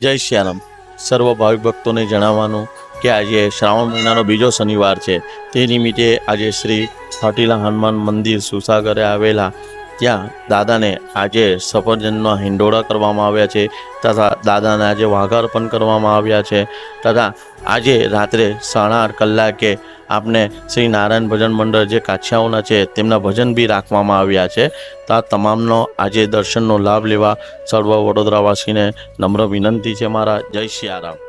જય શ્યારામ. સર્વ ભાવિક ભક્તોને જણાવવાનું કે આજે શ્રાવણ મહિનાનો બીજો શનિવાર છે. તે નિમિત્તે આજે શ્રી હટીલા હનુમાન મંદિર સુસાગરે આવેલા ત્યાં દાદાને આજે સફરજનનો હિંડોળા કરવામાં આવ્યા છે તથા દાદાને આજે વાઘા અર્પણ કરવામાં આવ્યા છે તથા આજે રાત્રે સાડા આઠ કલાકે આપને શ્રી નારાયણ ભજન મંડળ જે કાછિયાઓના છે તેમના ભજન બી રાખવામાં આવ્યા છે. તો આ તમામનો આજે દર્શનનો લાભ લેવા સર્વ વડોદરાવાસીને નમ્ર વિનંતી છે મારા. જય સિયારામ